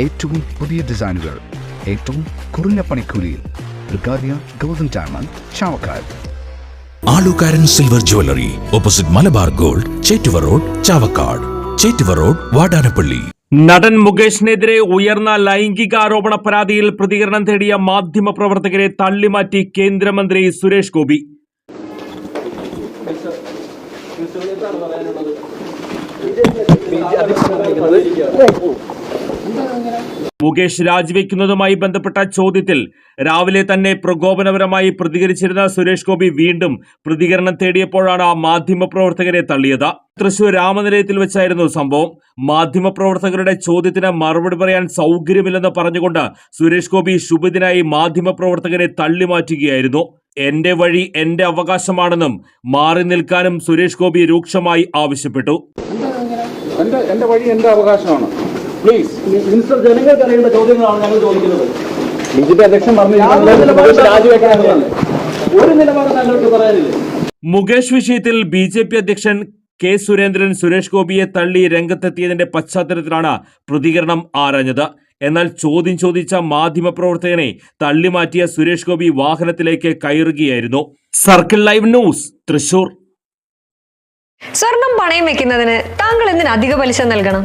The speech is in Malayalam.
ഏറ്റവും പുതിയ ഡിസൈനുകൾ ഏറ്റവും കുറഞ്ഞ പണിക്കൂലിയിൽ ബ്രിഗാദിയ golden diamond Chavakkad. Alukkaran silver jewellery opposite Malabar gold Chettuva road Chavakkad. Chettuva road Vadanappally. നടൻ മുകേഷിനെതിരെ ഉയർന്ന ലൈംഗികാരോപണ പരാതിയിൽ പ്രതികരണം തേടിയ മാധ്യമ പ്രവർത്തകരെ തള്ളിമാറ്റി കേന്ദ്രമന്ത്രി സുരേഷ് ഗോപി. മുകേഷ് രാജിവെക്കുന്നതുമായി ബന്ധപ്പെട്ട ചോദ്യത്തിൽ രാവിലെ തന്നെ പ്രകോപനപരമായി പ്രതികരിച്ചിരുന്ന സുരേഷ് ഗോപി വീണ്ടും പ്രതികരണം തേടിയപ്പോഴാണ് ആ മാധ്യമപ്രവർത്തകരെ തള്ളിയത്. തൃശൂർ രാമനിലയത്തിൽ വെച്ചായിരുന്നു സംഭവം. മാധ്യമപ്രവർത്തകരുടെ ചോദ്യത്തിന് മറുപടി പറയാൻ സൗകര്യമില്ലെന്ന് പറഞ്ഞുകൊണ്ട് സുരേഷ് ഗോപി ശുഭദിനായി മാധ്യമപ്രവർത്തകരെ തള്ളിമാറ്റുകയായിരുന്നു. എന്റെ വഴി എന്റെ അവകാശമാണെന്നും മാറി നിൽക്കാനും സുരേഷ് ഗോപി രൂക്ഷമായി ആവശ്യപ്പെട്ടു. എന്റെ വഴി എന്റെ അവകാശമാണ്. പ്ലീസ് മിനിസ്റ്റർ ജനങ്ങൾക്ക് അറിയേണ്ട ചോദ്യങ്ങളാണ് ഞങ്ങൾ ചോദിക്കുന്നത്. ബി ജെ പി അധ്യക്ഷൻ പറഞ്ഞു ഒരു നിലപാട് താങ്കൾക്ക് പറയാനില്ലേ? മുകേഷ് വിഷയത്തിൽ ബി ജെ പി അധ്യക്ഷൻ കെ സുരേന്ദ്രൻ സുരേഷ് ഗോപിയെ തള്ളി രംഗത്തെത്തിയതിന്റെ പശ്ചാത്തലത്തിലാണ് പ്രതികരണം ആരാഞ്ഞത്. എന്നാൽ ചോദ്യം ചോദിച്ച മാധ്യമപ്രവർത്തകനെ തള്ളിമാറ്റിയ സുരേഷ് ഗോപി വാഹനത്തിലേക്ക് കയറുകയായിരുന്നു. Circle live news Thrissur. സ്വർണം പണയം വെക്കുന്നതിന് താങ്കൾ എന്തിന് അധിക പലിശ നൽകണം?